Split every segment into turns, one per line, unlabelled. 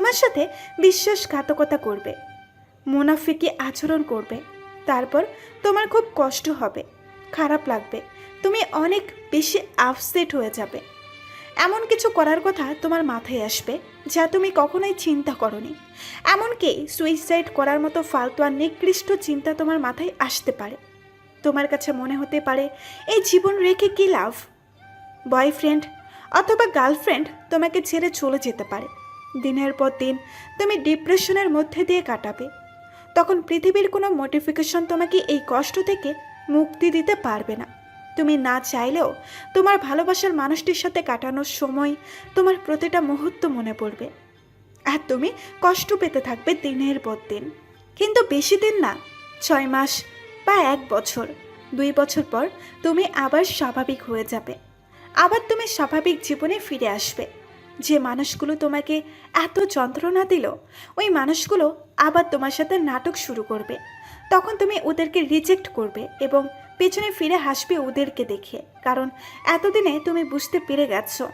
তোমার সাথে বিশ্বাসঘাতকতা করবে। মুনাফিকি আচরণ করবে। তারপর তোমার খুব কষ্ট হবে। খারাপ লাগবে। তুমি অনেক বেশি আপসেট হয়ে যাবে। এমন কিছু করার কথা তোমার মাথায় আসবে যা তুমি কখনোই চিন্তা করনি। এমনকি সুইসাইড করার মতো ফালতু আর নিকৃষ্ট চিন্তা তোমার মাথায় আসতে পারে। তোমার কাছে মনে হতে পারে, এই জীবন রেখে কী লাভ? বয়ফ্রেন্ড অথবা গার্লফ্রেন্ড তোমাকে ছেড়ে চলে যেতে পারে। দিনের পর দিন তুমি ডিপ্রেশনের মধ্যে দিয়ে কাটাবে। তখন পৃথিবীর কোনো মোটিফিকেশন তোমাকে এই কষ্ট থেকে মুক্তি দিতে পারবে না। তুমি না চাইলেও তোমার ভালোবাসার মানুষটির সাথে কাটানোর সময় তোমার প্রতিটা মুহূর্ত মনে পড়বে। আর তুমি কষ্ট পেতে থাকবে দিনের পর দিন। কিন্তু বেশি দিন না, ছয় মাস বা এক বছর, দুই বছর পর তুমি আবার স্বাভাবিক হয়ে যাবে। আবার তুমি স্বাভাবিক জীবনে ফিরে আসবে। যে মানুষগুলো তোমাকে এত যন্ত্রণা দিল, ওই মানুষগুলো আবার তোমার সাথে নাটক শুরু করবে। তখন তুমি ওদেরকে রিজেক্ট করবে এবং পেছনে ফিরে হাসবে ওদেরকে দেখে, কারণ এতদিনে তুমি বুঝতে পেরে গেছো।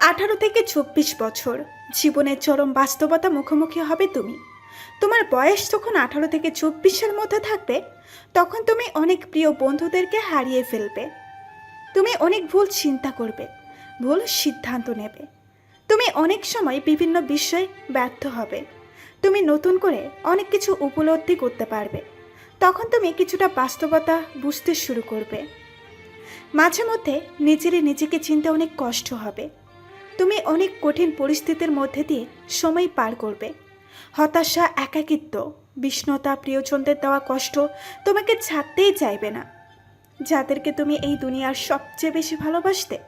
আঠারো থেকে চব্বিশ বছর, জীবনের চরম বাস্তবতা মুখোমুখি হবে তুমি। তোমার বয়স যখন আঠারো থেকে চব্বিশের মধ্যে থাকবে, তখন তুমি অনেক প্রিয় বন্ধুদেরকে হারিয়ে ফেলবে। তুমি অনেক ভুল চিন্তা করবে। ভুল সিদ্ধান্ত নেবে। তুমি অনেক সময় বিভিন্ন বিষয়ে ব্যর্থ হবে। তুমি নতুন করে অনেক কিছু উপলব্ধি করতে পারবে। তখন তুমি কিছুটা বাস্তবতা বুঝতে শুরু করবে। মাঝে মধ্যে নিজেরই নিজেকে চিনতে অনেক কষ্ট হবে। তুমি অনেক কঠিন পরিস্থিতির মধ্যে দিয়ে সময় পার করবে। হতাশা, একাকিত্ব বিষ্ণতা প্রিয়জনদের দেওয়া কষ্ট তোমাকে ছাড়তেই চাইবে না। যাদেরকে তুমি এই দুনিয়ার সবচেয়ে বেশি ভালোবাসতে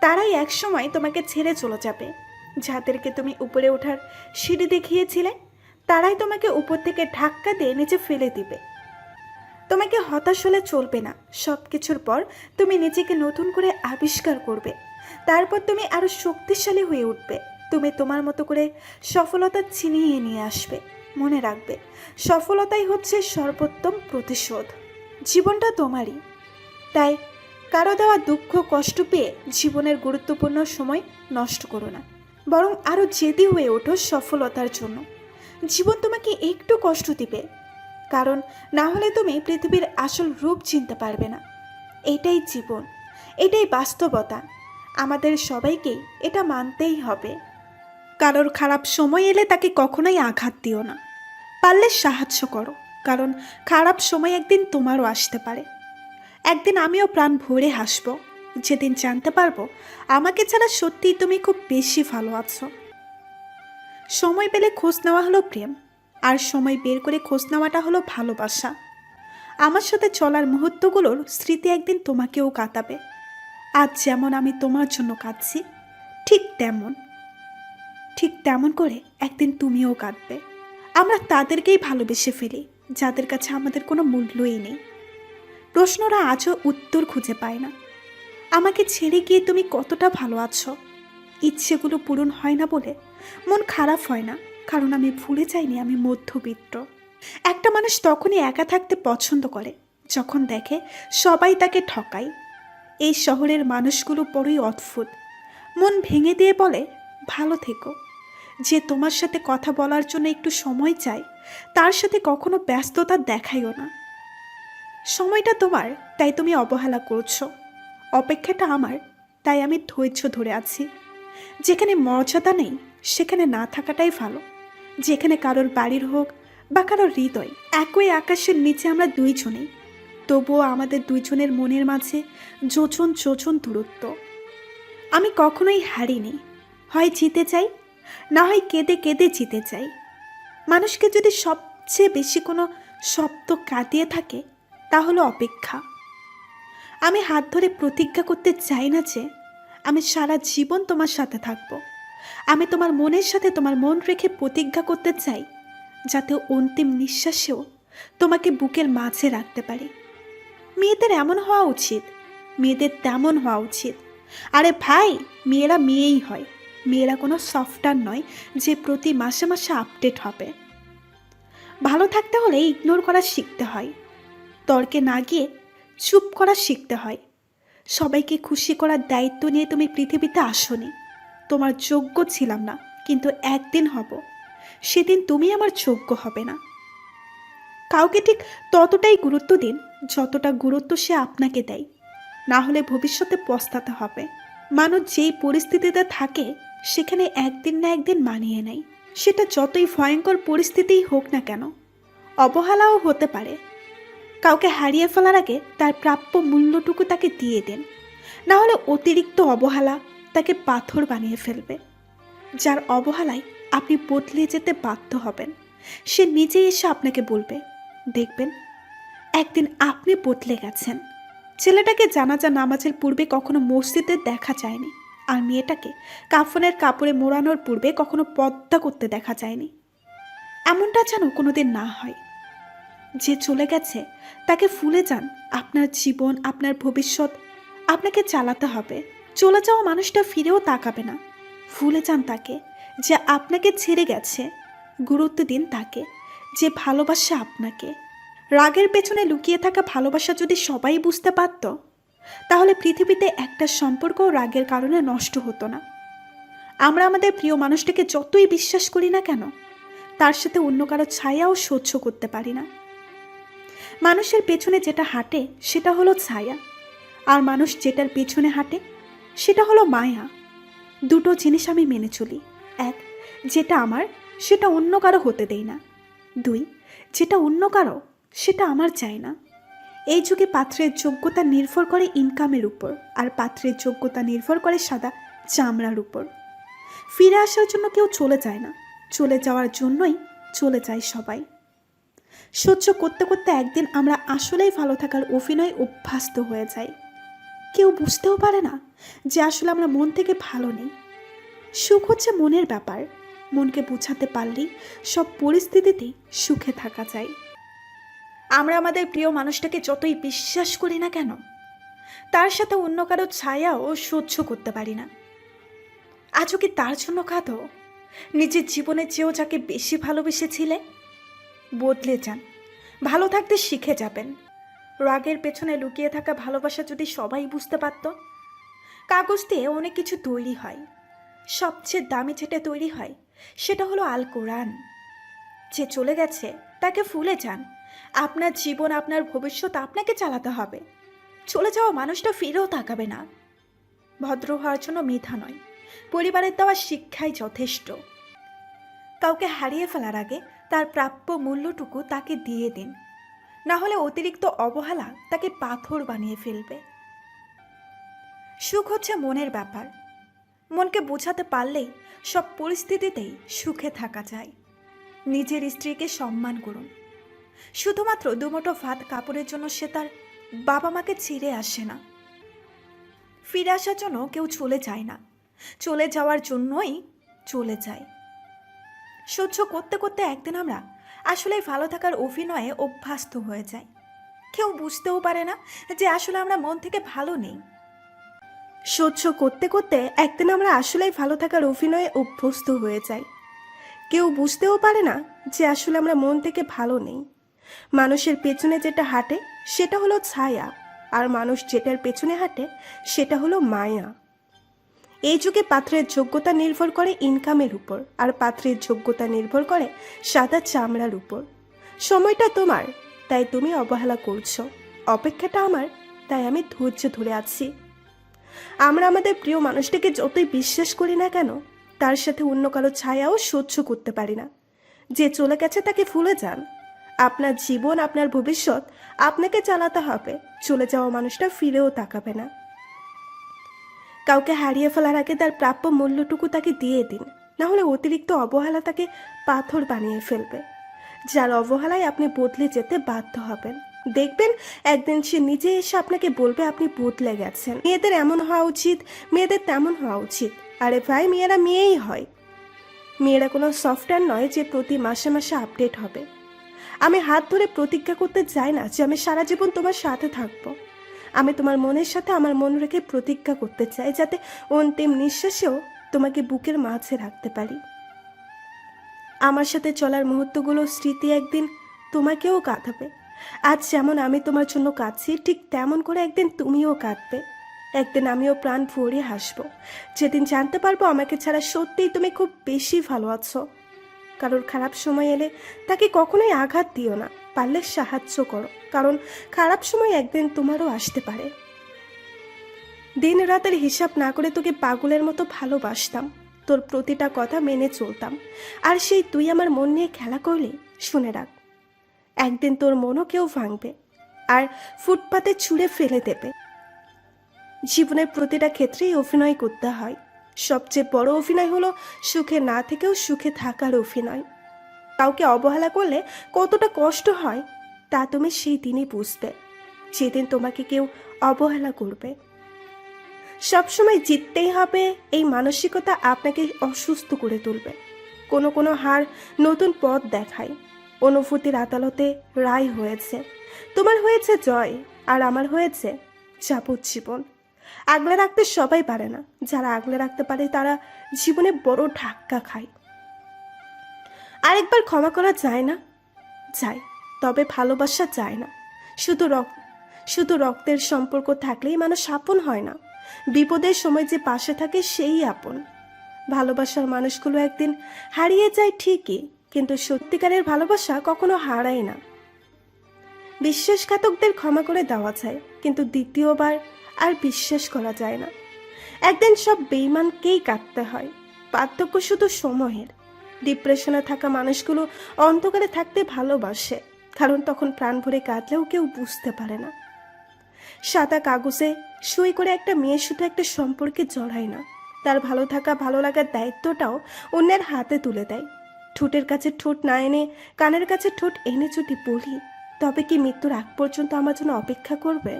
তারাই একসময় তোমাকে ছেড়ে চলে যাবে। যাদেরকে তুমি উপরে ওঠার সিঁড়ি দেখিয়েছিলে, তারাই তোমাকে উপর থেকে ধাক্কা দিয়ে নিচে ফেলে দিবে। তোমাকে হতাশ হলে চলবে না। সব কিছুর পর তুমি নিজেকে নতুন করে আবিষ্কার করবে। তারপর তুমি আরও শক্তিশালী হয়ে উঠবে। তুমি তোমার মতো করে সফলতা ছিনিয়ে নিয়ে আসবে। মনে রাখবে, সফলতাই হচ্ছে সর্বোত্তম প্রতিশোধ। জীবনটা তোমারই। তাই কারও দেওয়া দুঃখ, কষ্ট পেয়ে জীবনের গুরুত্বপূর্ণ সময় নষ্ট করো না, বরং আরও জেদি হয়ে ওঠো সফলতার জন্য। জীবন তোমাকে একটু কষ্ট দিবে, কারণ না হলে তুমি পৃথিবীর আসল রূপ চিনতে পারবে না। এটাই জীবন, এটাই বাস্তবতা। আমাদের সবাইকেই এটা মানতেই হবে। কারোর খারাপ সময় এলে তাকে কখনোই আঘাত দিও না। পারলে সাহায্য করো, কারণ খারাপ সময় একদিন তোমারও আসতে পারে। একদিন আমিও প্রাণ ভরে হাসব। যেদিন জানতে পারব, আমাকে ছাড়া সত্যিই তুমি খুব বেশি ভালো আছো। সময় পেলে খোঁজ নেওয়া হলো প্রেম, আর সময় বের করে খোঁজ নেওয়াটা হলো ভালোবাসা। আমার সাথে চলার মুহূর্তগুলোর স্মৃতি একদিন তোমাকেও কাটাবে। আজ যেমন আমি তোমার জন্য কাঁদছি, ঠিক তেমন। ঠিক তেমন করে একদিন তুমিও কাঁদবে। আমরা তাদেরকেই ভালোবেসে ফেলি, যাদের কাছে আমাদের কোনো মূল্যই নেই। প্রশ্নরা আজও উত্তর খুঁজে পায় না। আমাকে ছেড়ে গিয়ে তুমি কতটা ভালো আছো? ইচ্ছেগুলো পূরণ হয় না বলে মন খারাপ হয় না, কারণ আমি ভুলে যাইনি আমি মধ্যবিত্ত। একটা মানুষ তখনই একা থাকতে পছন্দ করে, যখন দেখে সবাই তাকে ঠকায়। এই শহরের মানুষগুলো বড়ই অদ্ভুত। মন ভেঙে দিয়ে বলে, ভালো থেকো। যে তোমার সাথে কথা বলার জন্য একটু সময় চাই তার সাথে কখনো ব্যস্ততা দেখাইও না। সময়টা তোমার, তাই তুমি অবহেলা করছ। অপেক্ষাটা আমার, তাই আমি ধৈর্য ধরে আছি। যেখানে মর্যাদা নেই, সেখানে না থাকাটাই ভালো। যেখানে কারোর বাড়ির হোক বা কারোর হৃদয়, একই আকাশের নিচে আমরা দুইজনেই। তবুও আমাদের দুইজনের মনের মাঝে যোচন যোচন দূরত্ব। আমি কখনোই হারিনি। হয় জিতে চাই না হয় কেঁদে কেঁদে জিতে চাই মানুষকে যদি সবচেয়ে বেশি কোনো শব্দ কাঁদিয়ে থাকে তা হলো অপেক্ষা। আমি হাত ধরে প্রতিজ্ঞা করতে চাই না যে আমি সারা জীবন তোমার সাথে থাকব। আমি তোমার মনের সাথে তোমার মন রেখে প্রতিজ্ঞা করতে চাই, যাতে অন্তিম নিঃশ্বাসেও তোমাকে বুকের মাঝে রাখতে পারি। মেয়েদের এমন হওয়া উচিত, মেয়েদের তেমন হওয়া উচিত। আরে ভাই, মেয়েরা মেয়েই হয়, মেয়েরা কোনো সফটওয়্যার নয় যে প্রতি মাসে মাসে আপডেট হবে। ভালো থাকতে হলে ইগনোর করা শিখতে হয়। তর্কে না গিয়ে চুপ করা শিখতে হয়। সবাইকে খুশি করার দায়িত্ব নিয়ে তুমি পৃথিবীতে আসনি। তোমার যোগ্য ছিলাম না, কিন্তু একদিন হব। সেদিন তুমি আমার যোগ্য হবে না। কাউকে ঠিক ততটাই গুরুত্ব দিন, যতটা গুরুত্ব সে আপনাকে দেয়। না হলে ভবিষ্যতে পস্তাতে হবে। মানুষ যেই পরিস্থিতিতে থাকে, সেখানে একদিন না একদিন মানিয়ে নেয়। সেটা যতই ভয়ঙ্কর পরিস্থিতিই হোক না কেন, অবহেলাও হতে পারে। কাউকে হারিয়ে ফেলার আগে তার প্রাপ্য মূল্যটুকু তাকে দিয়ে দেন। না হলে অতিরিক্ত অবহেলা তাকে পাথর বানিয়ে ফেলবে। যার অবহেলায় আপনি বদলে যেতে বাধ্য হবেন। সে নিজেই এসে আপনাকে বলবে, দেখবেন, একদিন আপনি বদলে গেছেন। ছেলেটাকে জানাজা নামাজের পূর্বে কখনো মসজিদে দেখা যায়নি আর মেয়েটাকে কাফনের কাপড়ে মোড়ানোর পূর্বে কখনো পদ্মা করতে দেখা যায়নি। এমনটা যেন কোনোদিন না হয়। যে চলে গেছে, তাকে ভুলে যান। আপনার জীবন, আপনার ভবিষ্যৎ আপনাকে চালাতে হবে। চলে যাওয়া মানুষটা ফিরেও তাকাবে না। ভুলে যান তাকে, যে আপনাকে ছেড়ে গেছে। গুরুত্ব দিন তাকে, যে ভালোবাসে আপনাকে। রাগের পেছনে লুকিয়ে থাকা ভালোবাসা যদি সবাই বুঝতে পারত, তাহলে পৃথিবীতে একটা সম্পর্ক রাগের কারণে নষ্ট হতো না। আমরা আমাদের প্রিয় মানুষটাকে যতই বিশ্বাস করি না কেন, তার সাথে অন্য কারও ছায়াও সহ্য করতে পারি না। মানুষের পেছনে যেটা হাঁটে, সেটা হলো ছায়া। আর মানুষ যেটার পেছনে হাঁটে, সেটা হলো মায়া। দুটো জিনিস আমি মেনে চলি। এক, যেটা আমার, সেটা অন্য কারও হতে দেই না। দুই, যেটা অন্য কারও, সেটা আমার চাই না। এই যুগে পাত্রের যোগ্যতা নির্ভর করে ইনকামের উপর, আর পাত্রের যোগ্যতা নির্ভর করে সাদা চামড়ার উপর। ফিরে আসার জন্য কেউ চলে যায় না। চলে যাওয়ার জন্যই চলে যায় সবাই। সহ্য করতে করতে একদিন আমরা আসলেই ভালো থাকার অভিনয় অভ্যস্ত হয়ে যাই। কেউ বুঝতেও পারে না যে আসলে আমরা মন থেকে ভালো নেই। সুখ হচ্ছে মনের ব্যাপার। মনকে বোঝাতে পারলেই সব পরিস্থিতিতেই সুখে থাকা যায়। আমরা আমাদের প্রিয় মানুষটাকে যতই বিশ্বাস করি না কেন, তার সাথে অন্য কারও ছায়াও সহ্য করতে পারি না। আজও কি তার জন্য কাঁদো? নিজের জীবনের চেয়েও যাকে বেশি ভালোবেসেছিলে? বদলে যান। ভালো থাকতে শিখে যাবেন। রাগের পেছনে লুকিয়ে থাকা ভালোবাসা যদি সবাই বুঝতে পারত, কাগজ দিয়ে অনেক কিছু তৈরি হয়। সবচেয়ে দামি যেটা তৈরি হয়, সেটা হলো আল কোরআন। যে চলে গেছে, তাকে ফুলে যান। আপনার জীবন, আপনার ভবিষ্যৎ আপনাকে চালাতে হবে। চলে যাওয়া মানুষটা ফিরেও তাকাবে না। ভদ্র হওয়ার জন্য মেধা নয়। পরিবারের দেওয়া শিক্ষাই যথেষ্ট। কাউকে হারিয়ে ফেলার আগে তার প্রাপ্য মূল্যটুকু তাকে দিয়ে দিন। না হলে অতিরিক্ত অবহেলা তাকে পাথর বানিয়ে ফেলবে। সুখ হচ্ছে মনের ব্যাপার। মনকে বোঝাতে পারলেই সব পরিস্থিতিতেই সুখে থাকা যায়। নিজের স্ত্রীকে সম্মান করুন। শুধুমাত্র দুমোটো ভাত কাপড়ের জন্য সে তার বাবা মাকে ছিঁড়ে আসে না। ফিরে আসার জন্য কেউ চলে যায় না। চলে যাওয়ার জন্যই চলে যায়। সহ্য করতে করতে একদিন আমরা আসলে ভালো থাকার অভিনয়ে অভ্যস্ত হয়ে যাই। কেউ বুঝতেও পারে না যে আসলে আমরা মন থেকে ভালো নেই। সহ্য করতে করতে একদিন আমরা আসলেই ভালো থাকার অভিনয়ে অভ্যস্ত হয়ে যাই। কেউ বুঝতেও পারে না যে আসলে আমরা মন থেকে ভালো নেই। মানুষের পেছনে যেটা হাঁটে সেটা হলো ছায়া, আর মানুষ যেটার পেছনে হাঁটে সেটা হলো মায়া। এই যুগে পাত্রের যোগ্যতা নির্ভর করে ইনকামের উপর, আর পাত্রের যোগ্যতা নির্ভর করে সাদা চামড়ার উপর। সময়টা তোমার, তাই তুমি অবহেলা করছ। অপেক্ষাটা আমার, তাই আমি ধৈর্য ধরে আছি। আমরা আমাদের প্রিয় মানুষটিকে যতই বিশ্বাস করি না কেন, তার সাথে অন্য কারও ছায়াও সহ্য করতে পারি না। যে চলে গেছে তাকে ভুলে যান। আপনার জীবন, আপনার ভবিষ্যৎ আপনাকে চালাতে হবে। চলে যাওয়া মানুষটা ফিরেও তাকাবে না। কাউকে হারিয়ে ফেলার আগে তার প্রাপ্য মূল্যটুকু তাকে দিয়ে দিন। না হলে অতিরিক্ত অবহেলা তাকে পাথর বানিয়ে ফেলবে। যার অবহেলায় আপনি বদলে যেতে বাধ্য হবেন। দেখবেন, একদিন সে নিজে এসে আপনাকে বলবে, আপনি বদলে গেছেন। মেয়েদের এমন হওয়া উচিত, মেয়েদের তেমন হওয়া উচিত। আরে ভাই, মেয়েরা মেয়েই হয়। মেয়েরা কোনো সফটওয়্যার নয় যে প্রতি মাসে মাসে আপডেট হবে। আমি হাত ধরে প্রতিজ্ঞা করতে চাই না যে আমি সারা জীবন তোমার সাথে থাকব। আমি তোমার মনের সাথে আমার মন রেখে প্রতিজ্ঞা করতে চাই যাতে অন্তিম নিঃশ্বাসেও তোমাকে বুকের মাঝে রাখতে পারি। আমার সাথে চলার মুহূর্তগুলো স্মৃতি একদিন তোমাকেও কাঁদাবে। আজ যেমন আমি তোমার জন্য কাঁদছি, ঠিক তেমন করে একদিন তুমিও কাঁদবে।
একদিন আমিও প্রাণ ভরে হাসবো। যেদিন জানতে পারব আমাকে ছাড়া সত্যিই তুমি খুব বেশি ভালো আছো। কারোর খারাপ সময় এলে তাকে কখনোই আঘাত দিও না। পারলে সাহায্য করো, কারণ খারাপ সময় একদিন তোমারও আসতে পারে। দিন রাতের হিসাব না করে তোকে পাগলের মতো ভালোবাসতাম, তোর প্রতিটা কথা মেনে চলতাম। আর সেই তুই আমার মন নিয়ে খেলা করলে, শুনে রাখ, একদিন তোর মনও কেউ ভাঙবে আর ফুটপাতে ছুঁড়ে ফেলে দেবে। জীবনের প্রতিটা ক্ষেত্রেই অভিনয় করতে হয়, সবচেয়ে বড় অভিনয় হলো সুখে না থেকেও সুখে থাকার অভিনয়। কাউকে অবহেলা করলে কতটা কষ্ট হয়, তা তুমি সেই দিনই বুঝবে। যেদিন তোমাকে কেউ অবহেলা করবে। সবসময় জিততেই হবে, এই মানসিকতা আপনাকে অসুস্থ করে তুলবে। কোনো কোনো হার নতুন পথ দেখায়। অনুভূতির আদালতে রায় হয়েছে। তোমার হয়েছে জয়, আর আমার হয়েছে যাবজ্জীবন আগলে রাখতে সবাই পারে না। যারা আগলে রাখতে পারে, তারা জীবনে বড় ধাক্কা খায়। আরেকবার ক্ষমা করা যায় না? যায়, তবে ভালোবাসা যায় না। শুধু রক্ত, শুধু রক্তের সম্পর্ক থাকলেই মানুষ আপন হয় না। বিপদের সময় যে পাশে থাকে সেই আপন। ভালোবাসার মানুষগুলো একদিন হারিয়ে যায় ঠিকই, কিন্তু সত্যিকারের ভালোবাসা কখনো হারায় না। বিশ্বাসঘাতকদের ক্ষমা করে দেওয়া যায়, কিন্তু দ্বিতীয়বার আর বিশ্বাস করা যায় না। একদিন সব বেইমানকেই কাটতে হয়। পার্থক্য শুধু সময়ের। ডিপ্রেশনে থাকা মানুষগুলো অন্ধকারে থাকতে ভালোবাসে, কারণ তখন প্রাণ ভরে কাঁদলেও কেউ বুঝতে পারে না। সাদা কাগজে সই করে একটা মেয়ের শুধু একটা সম্পর্কে জড়ায় না, তার ভালো থাকা, ভালো লাগার দায়িত্বটাও অন্যের হাতে তুলে দেয়। ঠোঁটের কাছে ঠোঁট না এনে, কানের কাছে ঠোঁট এনে যদি বলি, তবে কি মৃত্যুর আগ পর্যন্ত আমার জন্য অপেক্ষা করবে?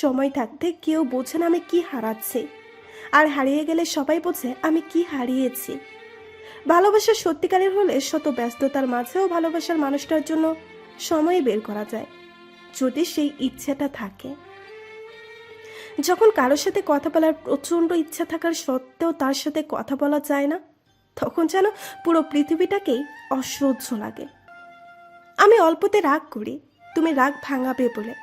সময় থাকতে কেউ বোঝে না আমি কি হারাচ্ছি, আর হারিয়ে গেলে সবাই বোঝে আমি কি হারিয়েছি। ভালোবাসা সত্যিকারের হলে শত ব্যস্ততার মাঝেও ভালোবাসার মানুষটার জন্য সময় বের করা যায়, যদি সেই ইচ্ছাটা থাকে। যখন কারোর সাথে কথা বলার প্রচণ্ড ইচ্ছা থাকার সত্ত্বেও তার সাথে কথা বলা যায় না, তখন যেন পুরো পৃথিবীটাকেই অসহ্য লাগে। আমি অল্পতে রাগ করি, তুমি রাগ ভাঙাবে বলে।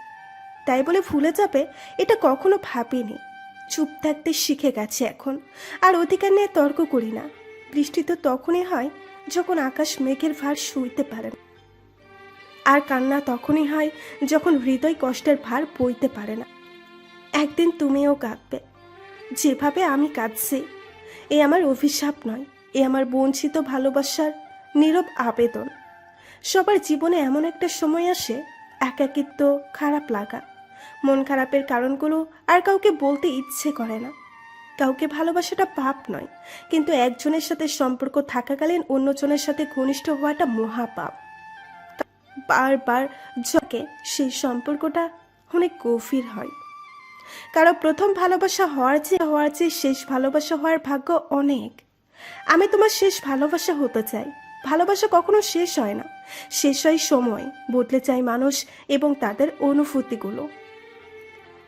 তাই বলে ভুলে যাবে, এটা কখনো ভাবিনি। চুপ থাকতে শিখে গেছে এখন, আর অধিকার নিয়ে তর্ক করি না। বৃষ্টি তো তখনই হয় যখন আকাশ মেঘের ভার শুইতে পারে না। আর কান্না তখনই হয় যখন হৃদয় কষ্টের ভার বইতে পারে না। একদিন তুমিও কাঁদবে। যেভাবে আমি কাঁদছি, এ আমার অভিশাপ নয়, এ আমার বঞ্চিত ভালোবাসার নীরব আবেদন। সবার জীবনে এমন একটা সময় আসে, একাকিত্ব, খারাপ লাগা। মন খারাপের কারণগুলো আর কাউকে বলতে ইচ্ছে করে না। কাউকে ভালোবাসাটা পাপ নয়, কিন্তু একজনের সাথে সম্পর্ক থাকাকালীন অন্যজনের সাথে ঘনিষ্ঠ হওয়াটা মহাপাপ। বারবার যকে সেই সম্পর্কটা অনেক গভীর হয়। কারও প্রথম ভালোবাসা হওয়ার চেয়ে হওয়ার চেয়ে শেষ ভালোবাসা হওয়ার ভাগ্য অনেক। আমি তোমার শেষ ভালোবাসা হতে চাই। ভালোবাসা কখনো শেষ হয় না। শেষ হয় সময়, বদলে যায় মানুষ এবং তাদের অনুভূতিগুলো।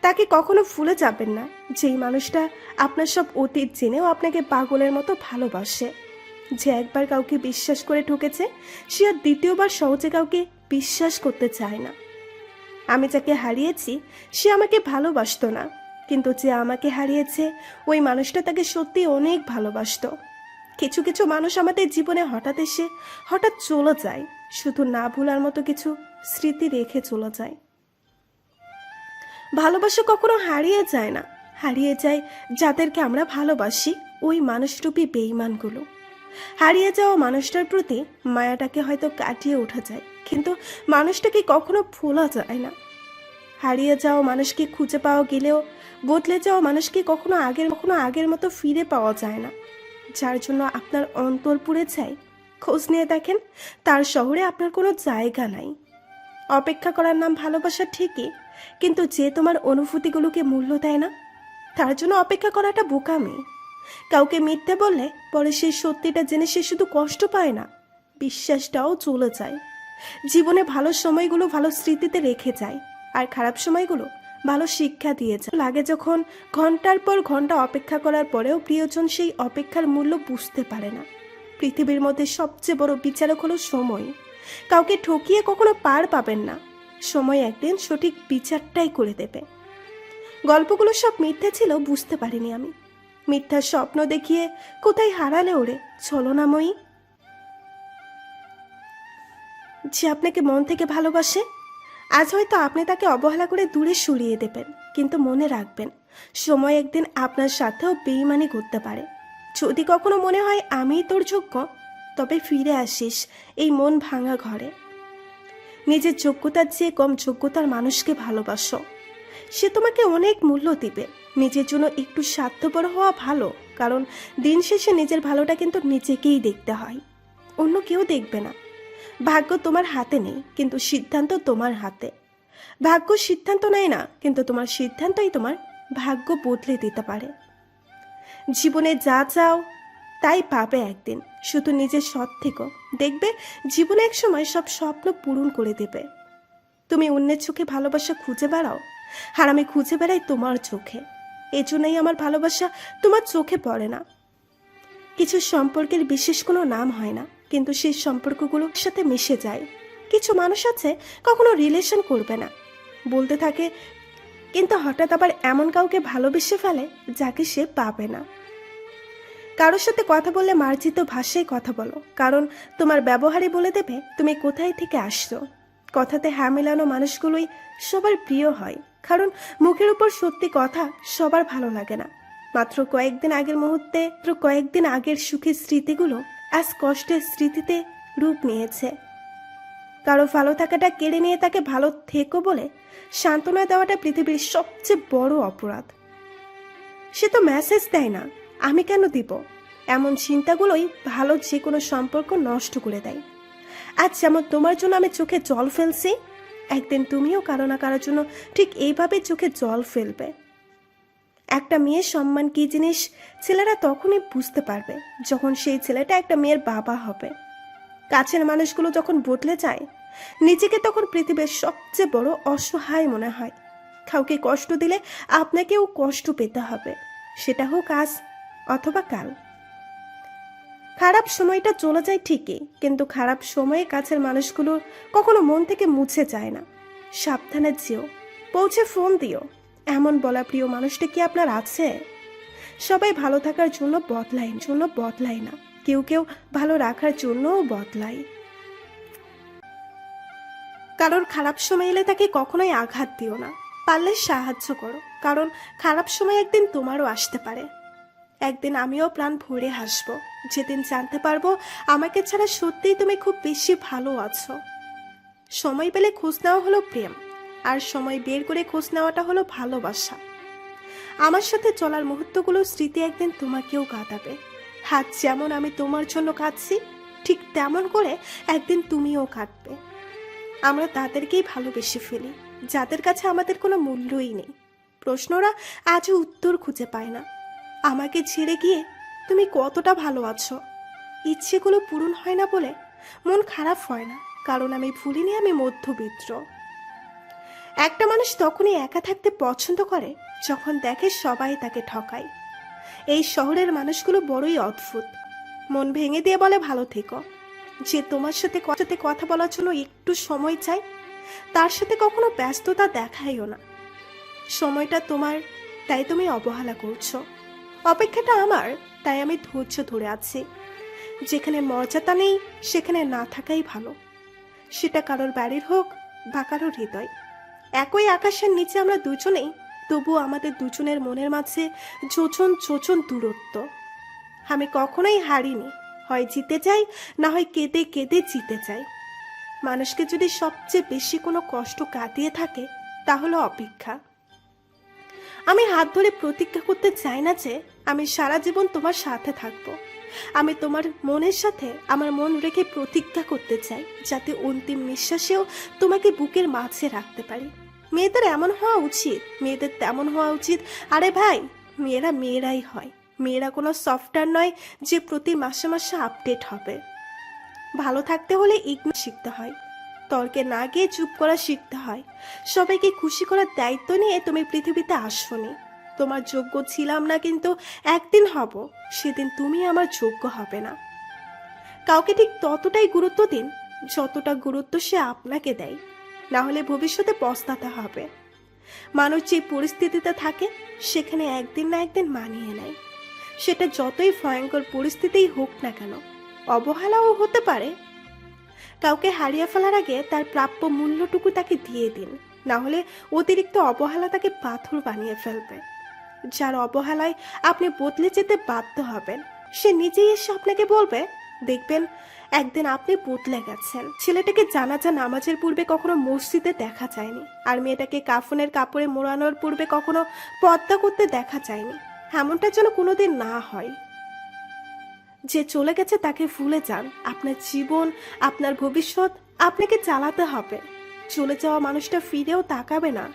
তাকে কখনো ভুলে যাবেন না। যেই মানুষটা আপনার সব অতীত জেনেও আপনাকে পাগলের মতো ভালোবাসে। যে একবার কাউকে বিশ্বাস করে ঠকেছে, সে আর দ্বিতীয়বার সহজে কাউকে বিশ্বাস করতে চায় না। আমি যাকে হারিয়েছি, সে আমাকে ভালোবাসতো না। কিন্তু যে আমাকে হারিয়েছে, ওই মানুষটা তাকে সত্যি অনেক ভালোবাসতো। কিছু কিছু মানুষ আমাদের জীবনে হঠাৎ এসে হঠাৎ চলে যায়। শুধু না ভুলার মতো কিছু স্মৃতি রেখে চলে যায়। ভালোবাসা কখনো হারিয়ে যায় না। হারিয়ে যায় যাদেরকে আমরা ভালোবাসি, ওই মানুষরূপী বেইমানগুলো হারিয়ে যাওয়া মানুষটার প্রতি মায়াটাকে হয়তো কাটিয়ে ওঠা যায়, কিন্তু মানুষটাকে কখনো ভোলা যায় না। হারিয়ে যাওয়া মানুষকে খুঁজে পাওয়া গেলেও, বদলে যাওয়া মানুষকে কখনো আগের কখনো আগের মতো ফিরে পাওয়া যায় না। যার জন্য আপনার অন্তর পুড়ে যায়। খোঁজ নিয়ে দেখেন, তার শহরে আপনার কোনো জায়গা নাই। অপেক্ষা করার নাম ভালোবাসা ঠিকই কিন্তু যে তোমার অনুভূতিগুলোকে মূল্য দেয় না, তার জন্য অপেক্ষা করাটা বোকামি। কাউকে মিথ্যে বললে পরে সেই সত্যিটা জেনে সে শুধু কষ্ট পায় না, বিশ্বাসটাও চলে যায়। জীবনে ভালো সময়গুলো ভালো স্মৃতিতে রেখে যায়, আর খারাপ সময়গুলো ভালো শিক্ষা দিয়ে যায়। লাগে যখন ঘণ্টার পর ঘণ্টা অপেক্ষা করার পরেও প্রিয়জন সেই অপেক্ষার মূল্য বুঝতে পারে না। পৃথিবীর মধ্যে সবচেয়ে বড় বিচারক হলো সময়। কাউকে ঠকিয়ে কখনো পার পাবেন না। সময় একদিন সঠিক বিচারটাই করে দেবে। গল্পগুলো সব মিথ্যা ছিল, বুঝতে পারিনি আমি। মিথ্যার স্বপ্ন দেখিয়ে কোথায় হারালে ওরে? ছলনাময়ী যে আপনাকে মন থেকে ভালোবাসে, আজ হয়তো আপনি তাকে অবহেলা করে দূরে সরিয়ে দেবেন, কিন্তু মনে রাখবেন, সময় একদিন আপনার সাথেও বেইমানি করতে পারে। যদি কখনো মনে হয় আমিই তোর যোগ্য, তবে ফিরে আসিস এই মন ভাঙা ঘরে। নিজের যোগ্যতার চেয়ে কম যোগ্যতার মানুষকে ভালোবাসো। সে তোমাকে অনেক মূল্য দিবে। নিজের জন্য একটু স্বার্থপর হওয়া ভালো, কারণ দিন শেষে নিজের ভালোটা কিন্তু নিজেকেই দেখতে হয়। অন্য কেউ দেখবে না। ভাগ্য তোমার হাতে নেই, কিন্তু সিদ্ধান্ত তোমার হাতে। ভাগ্য সিদ্ধান্ত নেয় না, কিন্তু তোমার সিদ্ধান্তই তোমার ভাগ্য বদলে দিতে পারে। জীবনে যা চাও তাই পাবে একদিন। শুধু নিজের সৎ থেকো। দেখবে জীবনে এক সময় সব স্বপ্ন পূরণ করে দেবে। তুমি অন্যের চোখে ভালোবাসা খুঁজে বেড়াও? আর আমি খুঁজে বেড়াই তোমার চোখে। এজন্যই আমার ভালোবাসা তোমার চোখে পড়ে না। কিছু সম্পর্কের বিশেষ কোনো নাম হয় না, কিন্তু সেই সম্পর্কগুলোর সাথে মিশে যায়। কিছু মানুষ আছে, কখনো রিলেশন করবে না। বলতে থাকে, কিন্তু হঠাৎ আবার এমন কাউকে ভালোবেসে ফেলে যাকে সে পাবে না। কারোর সাথে কথা বললে মার্জিত ভাষায় কথা বলো। কারণ তোমার ব্যবহারই বলে দেবে, তুমি কোথায় থেকে আসছো। কথাতে হ্যাঁ মেলানো মানুষগুলোই সবার প্রিয় হয়। কারণ মুখের উপর সত্যি কথা সবার ভালো লাগে না। মাত্র কয়েকদিন আগের মুহূর্তে, মাত্র কয়েকদিন আগের সুখের স্মৃতিগুলো আজ কষ্টের স্মৃতিতে রূপ নিয়েছে। কারও ভালো থাকাটা কেড়ে নিয়ে তাকে ভালো থেকো বলে সান্ত্বনা দেওয়াটা পৃথিবীর সবচেয়ে বড় অপরাধ। সে তো মেসেজ দেয় না। আমি কেন দিব? এমন চিন্তাগুলোই ভালো যে কোনো সম্পর্ক নষ্ট করে দেয়। আজ যেমন তোমার জন্য আমি চোখে জল ফেলছি, একদিন তুমিও কারও না কারোর জন্য ঠিক এইভাবে চোখে জল ফেলবে। একটা মেয়ের সম্মান কি জিনিস ছেলেরা তখনই বুঝতে পারবে যখন সেই ছেলেটা একটা মেয়ের বাবা হবে। কাছের মানুষগুলো যখন বদলে যায়, নিজেকে তখন পৃথিবীর সবচেয়ে বড় অসহায় মনে হয়। কাউকে কষ্ট দিলে আপনাকেও কষ্ট পেতে হবে। সেটা হোক আজ অথবা কাল। খারাপ সময়টা চলে যায় ঠিকই, কিন্তু খারাপ সময়ে কাছের মানুষগুলো কখনো মন থেকে মুছে যায় না। সাবধানে যেও, পৌঁছে ফোন দিও, এমন বলা প্রিয় মানুষটা কি আপনার আছে? সবাই ভালো থাকার জন্য বদলায় জন্য বদলায় না, কেউ কেউ ভালো রাখার জন্যও বদলায়। কারোর খারাপ সময় এলে তাকে কখনোই আঘাত দিও না, পারলে সাহায্য করো, কারণ খারাপ সময় একদিন তোমারও আসতে পারে। একদিন আমিও প্রাণ ভরে হাসবো। যেদিন জানতে পারব আমাকে ছাড়া সত্যিই তুমি খুব বেশি ভালো আছো। সময় পেলে খোঁজ নেওয়া হলো প্রেম, আর সময় বের করে খোঁজ নেওয়াটা হলো ভালোবাসা। আমার সাথে চলার মুহূর্তগুলো স্মৃতি একদিন তোমাকেও কাঁদাবে হাত যেমন আমি তোমার জন্য কাঁদছি ঠিক তেমন করে একদিন তুমিও কাঁদবে আমরা তাদেরকেই ভালোবেসে ফেলি, যাদের কাছে আমাদের কোনো মূল্যই নেই। প্রশ্নরা আজও উত্তর খুঁজে পায় না। আমাকে ছেড়ে গিয়ে তুমি কতটা ভালো আছো? ইচ্ছেগুলো পূরণ হয় না বলে মন খারাপ হয় না, কারণ আমি ভুলিনি আমি মধ্যবিত্ত। একটা মানুষ তখনই একা থাকতে পছন্দ করে যখন দেখে সবাই তাকে ঠকায়। এই শহরের মানুষগুলো বড়ই অদ্ভুত। মন ভেঙে দিয়ে বলে, ভালো থেকো। যে তোমার সাথে কথাতে কথা বলার জন্য একটু সময় চাই, তার সাথে কখনো ব্যস্ততা দেখাইও না। সময়টা তোমার, তাই তুমি অবহেলা করছ। অপেক্ষাটা আমার, তাই আমি ধৈর্য ধরে আছি। যেখানে মর্যাদা নেই, সেখানে না থাকাই ভালো। সেটা কারোর বাড়ির হোক বা কারোর হৃদয়। একই আকাশের নিচে আমরা দুজনেই তবু আমাদের দুজনের মনের মাঝে যোজন যোজন দূরত্ব। আমি কখনোই হারিনি, হয় জিতে যাই, না হয় কেঁদে কেঁদে জিতে যাই। মানুষকে যদি সবচেয়ে বেশি কোনো কষ্ট কাটিয়ে থাকে, তাহলে অপেক্ষা। আমি হাত ধরে প্রতিজ্ঞা করতে চাই না যে আমি সারা জীবন তোমার সাথে থাকব। আমি তোমার মনের সাথে আমার মন রেখে প্রতিজ্ঞা করতে চাই, যাতে অন্তিম নিঃশ্বাসেও তোমাকে বুকের মাঝে রাখতে পারি। মেয়েদের এমন হওয়া উচিত, মেয়েদের তেমন হওয়া উচিত। আরে ভাই, মেয়েরা মেয়েরাই হয়। মেয়েরা কোনো সফটওয়্যার নয় যে প্রতি মাসে মাসে আপডেট হবে। ভালো থাকতে হলে ইগনো শিখতে হয়। তর্কে না গিয়ে চুপ করা শিখতে হয়। সবাইকে খুশি করার দায়িত্ব নিয়ে তুমি পৃথিবীতে আসনি। তোমার যোগ্য ছিলাম না কিন্তু একদিন হব, সেদিন তুমি আমার যোগ্য হবে না। কাউকে ঠিক ততটাই গুরুত্ব দিন, যতটা গুরুত্ব সে আপনাকে দেয়। না হলে ভবিষ্যতে পস্তাতে হবে। মানুষ যে পরিস্থিতিতে থাকে, সেখানে একদিন না একদিন মানিয়ে নেয়। সেটা যতই ভয়ঙ্কর পরিস্থিতিই হোক না কেন, অবহেলাও হতে পারে কাউকে হারিয়ে ফেলার আগে তার প্রাপ্য মূল্যটুকু তাকে দিয়ে দিন। না হলে অতিরিক্ত অবহেলা তাকে পাথর বানিয়ে ফেলবে। যার অবহেলায় আপনি বদলে যেতে বাধ্য হবেন, সে নিজেই এসে আপনাকে বলবে, দেখবেন, একদিন আপনি বদলে গেছেন। ছেলেটাকে জানাজা নামাজের পূর্বে কখনো মসজিদে দেখা যায়নি, আর মেয়েটাকে কাফনের কাপড়ে মোড়ানোর পূর্বে কখনো পদ্মা করতে দেখা যায়নি। এমনটা যেন কোনোদিন না হয়। যে চলে গেছে তাকে ভুলে যান। আপনার জীবন, আপনার ভবিষ্যৎ আপনাকে চালাতে হবে। চলে যাওয়া মানুষটা ফিরেও তাকাবে না।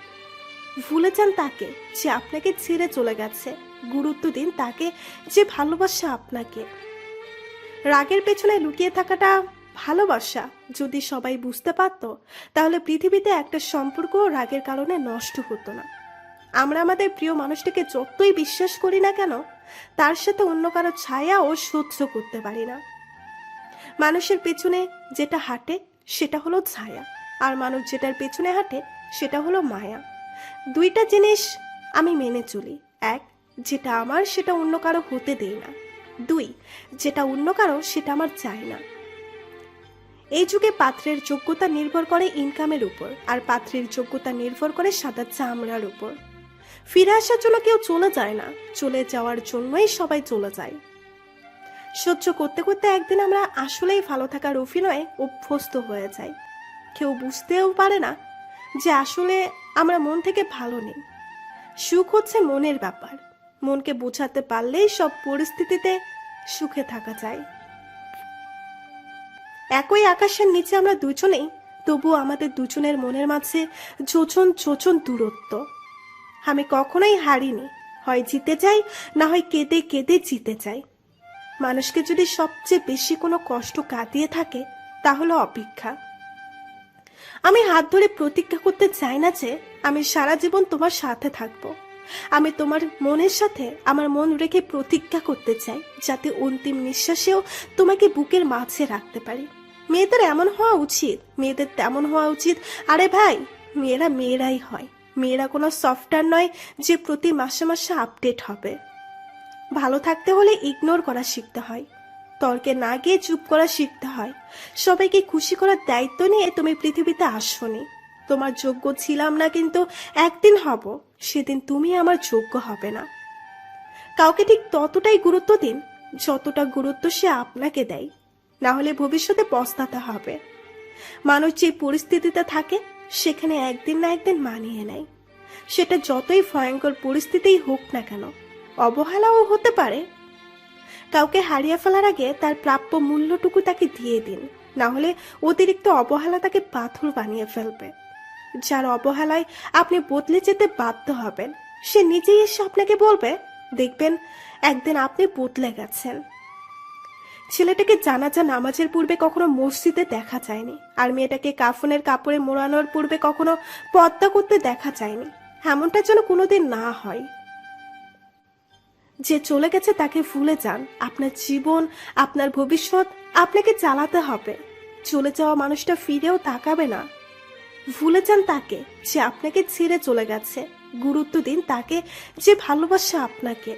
ভুলে যান তাকে, যে আপনাকে ছেড়ে চলে গেছে। গুরুত্ব দিন তাকে, যে ভালোবাসা আপনাকে। রাগের পেছনে লুকিয়ে থাকাটা ভালোবাসা। যদি সবাই বুঝতে পারত, তাহলে পৃথিবীতে একটা সম্পর্ক রাগের কারণে নষ্ট হতো না। আমরা আমাদের প্রিয় মানুষটাকে যতই বিশ্বাস করি না কেন তার সাথে অন্য কারও ছায়াও সহ্য করতে পারি না। মানুষের পেছনে যেটা হাঁটে, সেটা হলো ছায়া। আর মানুষ যেটার পেছনে হাঁটে, সেটা হলো মায়া। দুইটা জিনিস আমি মেনে চলি। এক, যেটা আমার, সেটা অন্য কারও হতে দেই না। দুই, যেটা অন্য কারও, সেটা আমার চাই না। এই যুগে পাত্রের যোগ্যতা নির্ভর করে ইনকামের উপর। আর পাত্রের যোগ্যতা নির্ভর করে সাদা চামড়ার উপর। ফিরে আসার জন্য কেউ চলে যায় না। চলে যাওয়ার জন্যই সবাই চলে যায়। সহ্য করতে করতে একদিন আমরা আসলেই ভালো থাকার অভিনয়ে অভ্যস্ত হয়ে যাই। কেউ বুঝতেও পারে না যে আসলে আমরা মন থেকে ভালো নেই। সুখ হচ্ছে মনের ব্যাপার। মনকে বোঝাতে পারলেই সব পরিস্থিতিতে সুখে থাকা যায়। একই আকাশের নিচে আমরা দুজনেই তবু আমাদের দুজনের মনের মাঝে যোজন যোজন দূরত্ব। আমি কখনোই হারিনি। হয় জিতে চাই না হয় কেঁদে কেঁদে জিতে চাই মানুষকে যদি সবচেয়ে বেশি কোনো কষ্ট কাটিয়ে থাকে, তাহলে অপেক্ষা। আমি হাত ধরে প্রতিজ্ঞা করতে চাই না যে, আমি সারা জীবন তোমার সাথে থাকব। আমি তোমার মনের সাথে আমার মন রেখে প্রতিজ্ঞা করতে চাই, যাতে অন্তিম নিঃশ্বাসেও তোমাকে বুকের মাঝে রাখতে পারি। মেয়েদের এমন হওয়া উচিত, মেয়েদের তেমন হওয়া উচিত, আরে ভাই, মেয়েরা মেয়েরাই হয়। মেয়েরা কোনো সফটওয়্যার নয় যে প্রতি মাসে মাসে আপডেট হবে। ভালো থাকতে হলে ইগনোর করা শিখতে হয়। তর্কে না গিয়ে চুপ করা শিখতে হয়। সবাইকে খুশি করার দায়িত্ব নিয়ে তুমি পৃথিবীতে আসনি। তোমার যোগ্য ছিলাম না কিন্তু একদিন হব, সেদিন তুমি আমার যোগ্য হবে না। কাউকে ঠিক ততটাই গুরুত্ব দিন, যতটা গুরুত্ব সে আপনাকে দেয়। না হলে ভবিষ্যতে পস্তাতে হবে। মানুষ যে পরিস্থিতিতে থাকে সেখানে একদিন না একদিন মানিয়ে নেয়। সেটা যতই ভয়ঙ্কর পরিস্থিতিই হোক না কেন, অবহেলাও হতে পারে। কাউকে হারিয়ে ফেলার আগে তার প্রাপ্য মূল্যটুকু তাকে দিয়ে দিন, না হলে অতিরিক্ত অবহেলা তাকে পাথর বানিয়ে ফেলবে। যার অবহেলায় আপনি বদলে যেতে বাধ্য হবেন, সে নিজেই এসে আপনাকে বলবে, দেখবেন, একদিন আপনি বদলে গেছেন। ছেলেটাকে জানাজা নামাজের পূর্বে কখনো মসজিদে দেখা যায়নি। আর মেয়েটাকে কাফনের কাপড়ে মোড়ানোর পূর্বে কখনো পদ্মা করতে দেখা যায়নি। এমনটা যেন কোনোদিন না হয়। যে চলে গেছে তাকে ভুলে যান। আপনার জীবন, আপনার ভবিষ্যৎ আপনাকে চালাতে হবে। চলে যাওয়া মানুষটা ফিরেও তাকাবে না। ভুলে যান তাকে যে আপনাকে ছেড়ে চলে গেছে। গুরুত্ব দিন তাকে যে ভালোবাসা আপনাকে।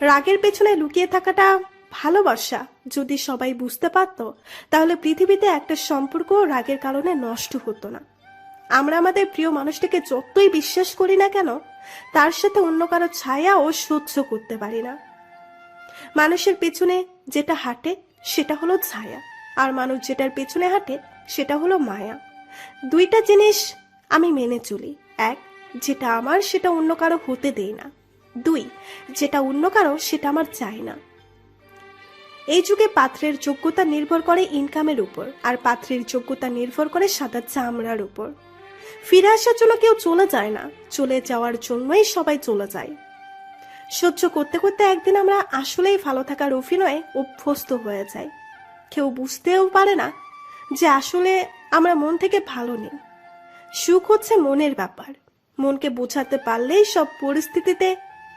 রাগের পেছনে লুকিয়ে থাকাটা ভালোবাসা যদি সবাই বুঝতে পারত, তাহলে পৃথিবীতে একটা সম্পর্ক রাগের কারণে নষ্ট হতো না। আমরা আমাদের প্রিয় মানুষটাকে যতই বিশ্বাস করি না কেন, তার সাথে অন্য কারও ছায়াও সহ্য করতে পারি না। মানুষের পেছনে যেটা হাঁটে, সেটা হলো ছায়া, আর মানুষ যেটার পেছনে হাঁটে, সেটা হলো মায়া। দুইটা জিনিস আমি মেনে চলি। এক, যেটা আমার, সেটা অন্য কারও হতে দেই না। দুই, যেটা অন্য কারও, সেটা আমার চাই না। এই যুগে পাত্রের যোগ্যতা নির্ভর করে ইনকামের উপর, আর পাত্রের যোগ্যতা নির্ভর করে সাদা চামড়ার উপর। ফিরে আসার জন্য কেউ চলে যায় না, চলে যাওয়ার জন্যই সবাই চলে যায়। সহ্য করতে করতে একদিন আমরা আসলেই ভালো থাকার অভিনয়ে অভ্যস্ত হয়ে যাই। কেউ বুঝতেও পারে না যে আসলে আমরা মন থেকে ভালো নেই। সুখ হচ্ছে মনের ব্যাপার। মনকে বোঝাতে পারলেই সব পরিস্থিতিতে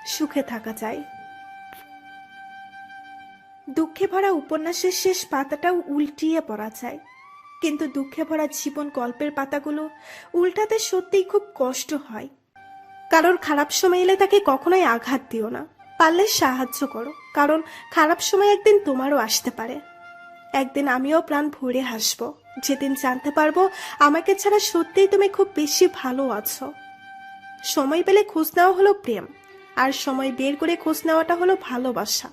সুখে থাকা যায়। দুঃখে ভরা উপন্যাসের শেষ পাতাটাও উল্টিয়ে পড়া যায় কিন্তু দুঃখে ভরা জীবন গল্পের পাতাগুলো উল্টাতে সত্যিই খুব কষ্ট হয়। কারোর খারাপ সময় এলে তাকে কখনোই আঘাত দিও না। পারলে সাহায্য করো, কারণ খারাপ সময় একদিন তোমারও আসতে পারে। একদিন আমিও প্রাণ ভরে হাসব। যেদিন জানতে পারব আমাকে ছাড়া সত্যিই তুমি খুব বেশি ভালো আছো। সময় পেলে খোঁজ নেওয়া হলো প্রেম, আর সময় বের করে খোঁজ নেওয়াটা হলো ভালোবাসা।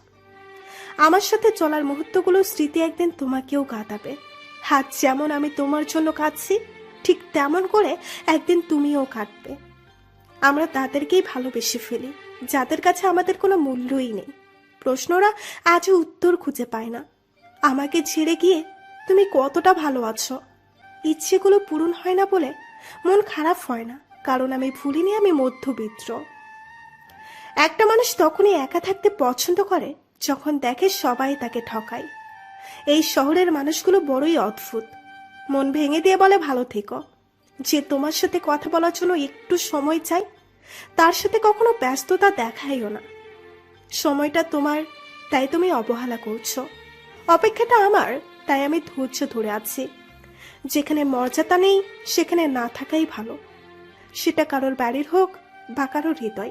আমার সাথে চলার মুহূর্তগুলো স্মৃতি একদিন তোমাকেও কাঁদাবে হাত যেমন আমি তোমার জন্য কাঁদছি ঠিক তেমন করে একদিন তুমিও কাটবে। আমরা তাদেরকেই ভালোবেসে ফেলি, যাদের কাছে আমাদের কোনো মূল্যই নেই। প্রশ্নরা আজও উত্তর খুঁজে পায় না। আমাকে ছেড়ে গিয়ে তুমি কতটা ভালো আছো? ইচ্ছেগুলো পূরণ হয় না বলে মন খারাপ হয় না, কারণ আমি ভুলিনি আমি মধ্যবিত্ত। একটা মানুষ তখনই একা থাকতে পছন্দ করে যখন দেখে সবাই তাকে ঠকায়। এই শহরের মানুষগুলো বড়ই অদ্ভুত। মন ভেঙে দিয়ে বলে, ভালো থেকো। যে তোমার সাথে কথা বলার জন্য একটু সময় চাই, তার সাথে কখনো ব্যস্ততা দেখাইও না। সময়টা তোমার, তাই তুমি অবহেলা করছ। অপেক্ষাটা আমার, তাই আমি ধৈর্য ধরে আছি। যেখানে মর্যাদা নেই, সেখানে না থাকাই ভালো। সেটা কারোর বাড়ির হোক বা কারোর হৃদয়।